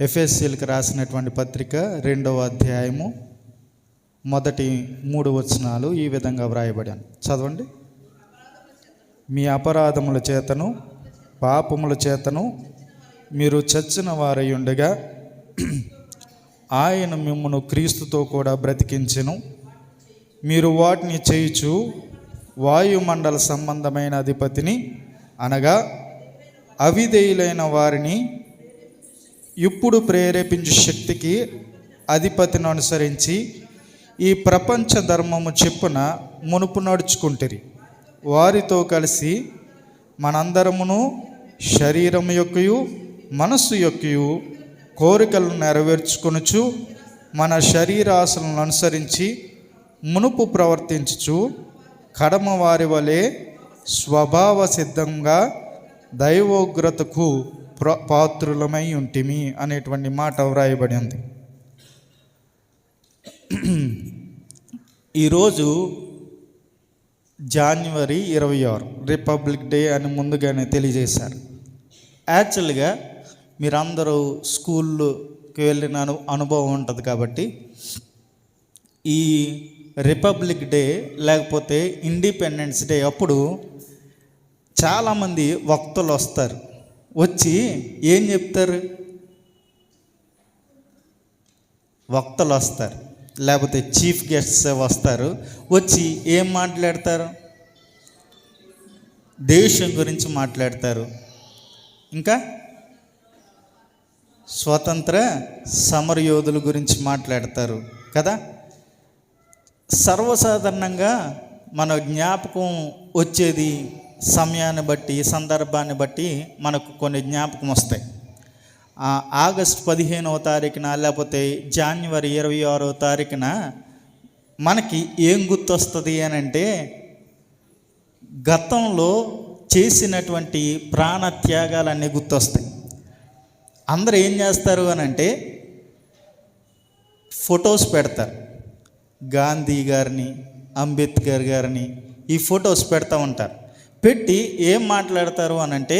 ఎఫ్ఎస్సీలకు రాసినటువంటి పత్రిక రెండవ అధ్యాయము మొదటి మూడు వచనాలు ఈ విధంగా వ్రాయబడాను. చదవండి. మీ అపరాధముల చేతను పాపముల చేతను మీరు చచ్చిన వారై ఉండగా ఆయన మిమ్మను క్రీస్తుతో కూడా బ్రతికించెను. మీరు వాటిని చేయుచు వాయుమండల సంబంధమైన అధిపతిని అనగా అవిధేయులైన వారిని ఇప్పుడు ప్రేరేపించు శక్తికి అధిపతిని అనుసరించి ఈ ప్రపంచ ధర్మము చెప్పున మునుపు నడుచుకుంటిరి. వారితో కలిసి మనందరమును శరీరం యొక్కయు మనస్సు యొక్కయు కోరికలను నెరవేర్చుకొనుచు మన శరీరాశలను అనుసరించి మునుపు ప్రవర్తించుచు కడమ వారి వలె స్వభావ సిద్ధంగా దైవోగ్రతకు పాత్రులమై ఉంటిమి అనేటువంటి మాట వ్రాయబడి ఉంది. ఈరోజు జాన్వరి ఇరవై ఆరు రిపబ్లిక్ డే అని ముందుగానే తెలియజేశారు. యాక్చువల్గా మీరందరూ స్కూల్కి వెళ్ళిన అను అనుభవం ఉంటుంది కాబట్టి ఈ రిపబ్లిక్ డే లేకపోతే ఇండిపెండెన్స్ డే అప్పుడు చాలామంది వక్తలు వస్తారు. వచ్చి ఏం చెప్తారు? వక్తలు వస్తారు. లేకపోతే చీఫ్ గెస్ట్స్ వస్తారు. వచ్చి ఏం మాట్లాడతారు? దేశం గురించి మాట్లాడతారు. ఇంకా స్వతంత్ర సమరయోధుల గురించి మాట్లాడతారు కదా? సర్వసాధారణంగా మన జ్ఞాపకం వచ్చేది సమయాన్ని బట్టి సందర్భాన్ని బట్టి మనకు కొన్ని జ్ఞాపకం వస్తాయి. ఆగస్ట్ పదిహేనవ తారీఖున లేకపోతే జాన్వరి ఇరవై ఆరో తారీఖున మనకి ఏం గుర్తొస్తుంది అని అంటే గతంలో చేసినటువంటి ప్రాణ త్యాగాలన్నీ గుర్తొస్తాయి. అందరూ ఏం చేస్తారు అని అంటే ఫొటోస్ పెడతారు. గాంధీ గారిని అంబేద్కర్ గారిని ఈ ఫొటోస్ పెడతా ఉంటారు. పెట్టి ఏం మాట్లాడతారు అని అంటే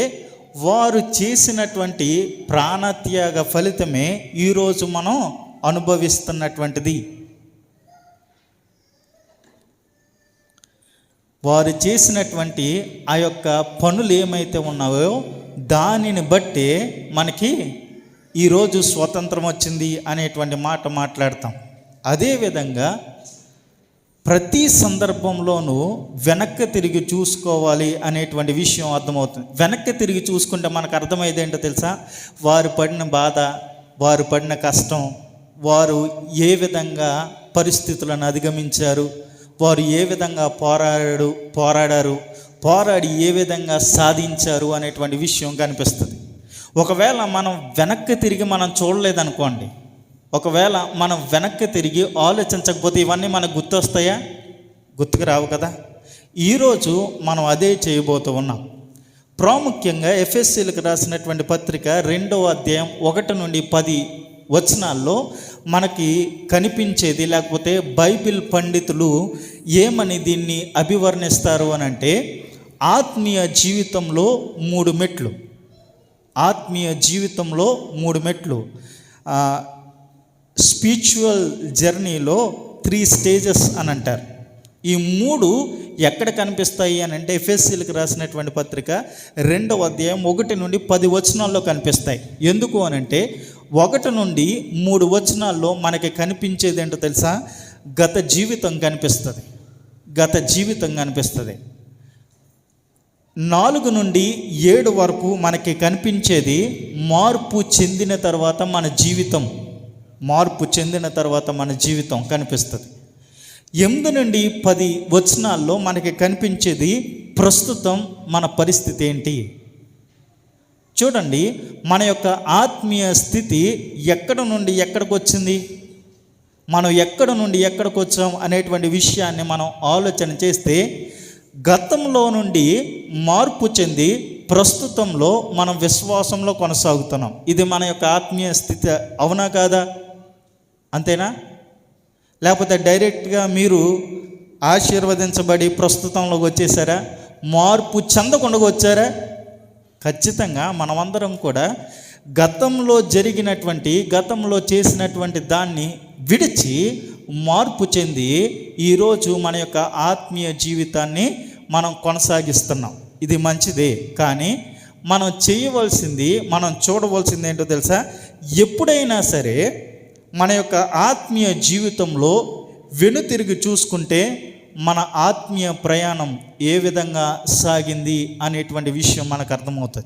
వారు చేసినటువంటి ప్రాణత్యాగ ఫలితమే ఈరోజు మనం అనుభవిస్తున్నటువంటిది. వారు చేసినటువంటి ఆ యొక్క పనులు ఏమైతే ఉన్నాయో దానిని బట్టి మనకి ఈరోజు స్వతంత్రం వచ్చింది అనేటువంటి మాట మాట్లాడతాం. అదేవిధంగా ప్రతి సందర్భంలోనూ వెనక్కి తిరిగి చూసుకోవాలి అనేటువంటి విషయం అర్థమవుతుంది. వెనక్కి తిరిగి చూసుకుంటే మనకు అర్థమయ్యేది ఏంటో తెలుసా? వారు పడిన బాధ వారు పడిన కష్టం వారు ఏ విధంగా పరిస్థితులను అధిగమించారు వారు ఏ విధంగా పోరాడారు పోరాడారు పోరాడి ఏ విధంగా సాధించారు అనేటువంటి విషయం కనిపిస్తుంది. ఒకవేళ మనం వెనక్కి తిరిగి మనం చూడలేదనుకోండి ఒకవేళ మనం వెనక్కి తిరిగి ఆలోచించకపోతే ఇవన్నీ మనకు గుర్తొస్తాయా? గుర్తుకు రావు కదా? ఈరోజు మనం అదే చేయబోతూ ఉన్నాం. ప్రాముఖ్యంగా ఎఫ్ఎస్సీలకు రాసినటువంటి పత్రిక రెండవ అధ్యాయం ఒకటి నుండి పది వచనాల్లో మనకి కనిపించేది లేకపోతే బైబిల్ పండితులు ఏమని దీన్ని అభివర్ణిస్తారు అని అంటే ఆత్మీయ జీవితంలో మూడు మెట్లు. ఆత్మీయ జీవితంలో మూడు మెట్లు. స్పిరిచువల్ జర్నీలో త్రీ స్టేజెస్ అని అంటారు. ఈ మూడు ఎక్కడ కనిపిస్తాయి అని అంటే ఎఫ్ఎస్సీలకు రాసినటువంటి పత్రిక రెండవ అధ్యాయం ఒకటి నుండి పది వచనాల్లో కనిపిస్తాయి. ఎందుకు అని అంటే ఒకటి నుండి మూడు వచనాల్లో మనకి కనిపించేది ఏంటో తెలుసా? గత జీవితం కనిపిస్తుంది. గత జీవితం కనిపిస్తుంది. నాలుగు నుండి ఏడు వరకు మనకి కనిపించేది మార్పు చెందిన తర్వాత మన జీవితం. మార్పు చెందిన తర్వాత మన జీవితం కనిపిస్తుంది. ఎనిమిది నుండి పది వచనాల్లో మనకి కనిపించేది ప్రస్తుతం మన పరిస్థితి ఏంటి? చూడండి మన యొక్క ఆత్మీయ స్థితి ఎక్కడ నుండి ఎక్కడికి వచ్చింది? మనం ఎక్కడ నుండి ఎక్కడికి వచ్చాం అనేటువంటి విషయాన్ని మనం ఆలోచన చేస్తే గతంలో నుండి మార్పు చెంది ప్రస్తుతంలో మనం విశ్వాసంలో కొనసాగుతున్నాం. ఇది మన యొక్క ఆత్మీయ స్థితి అవునా కాదా? అంతేనా? లేకపోతే డైరెక్ట్గా మీరు ఆశీర్వదించబడి ప్రస్తుతంలోకి వచ్చేసారా? మార్పు చెందకుండా వచ్చారా? ఖచ్చితంగా మనమందరం కూడా గతంలో జరిగినటువంటి గతంలో చేసినటువంటి దాన్ని విడిచి మార్పు చెంది ఈరోజు మన యొక్క ఆత్మీయ జీవితాన్ని మనం కొనసాగిస్తున్నాం. ఇది మంచిదే. కానీ మనం చేయవలసింది మనం చూడవలసింది ఏంటో తెలుసా? ఎప్పుడైనా సరే మన యొక్క ఆత్మీయ జీవితంలో వెనుతిరిగి చూసుకుంటే మన ఆత్మీయ ప్రయాణం ఏ విధంగా సాగింది అనేటువంటి విషయం మనకు అర్థమవుతుంది.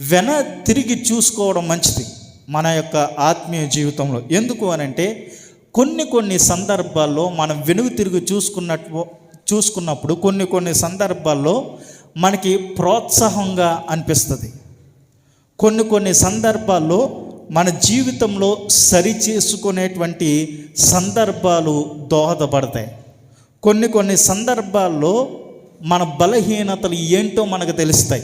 వెన తిరిగి చూసుకోవడం మంచిది మన యొక్క ఆత్మీయ జీవితంలో. ఎందుకు అనంటే కొన్ని కొన్ని సందర్భాల్లో మనం వెనుక తిరిగి చూసుకున్నట్టు చూసుకున్నప్పుడు కొన్ని కొన్ని సందర్భాల్లో మనకి ప్రోత్సాహంగా అనిపిస్తుంది. కొన్ని కొన్ని సందర్భాల్లో మన జీవితంలో సరి చేసుకునేటువంటి సందర్భాలు దోహదపడతాయి. కొన్ని కొన్ని సందర్భాల్లో మన బలహీనతలు ఏంటో మనకు తెలుస్తాయి.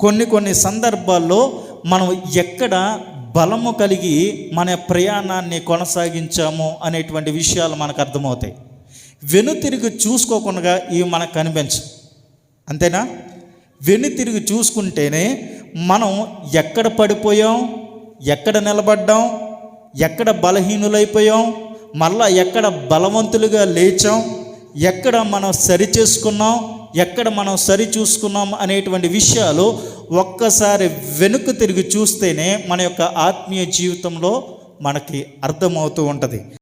కొన్ని కొన్ని సందర్భాల్లో మనం ఎక్కడ బలము కలిగి మన ప్రయాణాన్ని కొనసాగించాము అనేటువంటి విషయాలు మనకు అర్థమవుతాయి. వెనుతిరిగి చూసుకోకుండా ఇవి మనకు కనిపించవు. అంతేనా? వెనుతిరిగి చూసుకుంటేనే మనం ఎక్కడ పడిపోయాం? ఎక్కడ నిలబడ్డాం? ఎక్కడ బలహీనులైపోయాం? మళ్ళా ఎక్కడ బలవంతులుగా లేచాం? ఎక్కడ మనం సరి చేసుకున్నాం? ఎక్కడ మనం సరి చూసుకున్నాం అనేటువంటి విషయాలు ఒక్కసారి వెనుక తిరిగి చూస్తేనే మన యొక్క ఆత్మీయ జీవితంలో మనకి అర్థమవుతూ ఉంటుంది.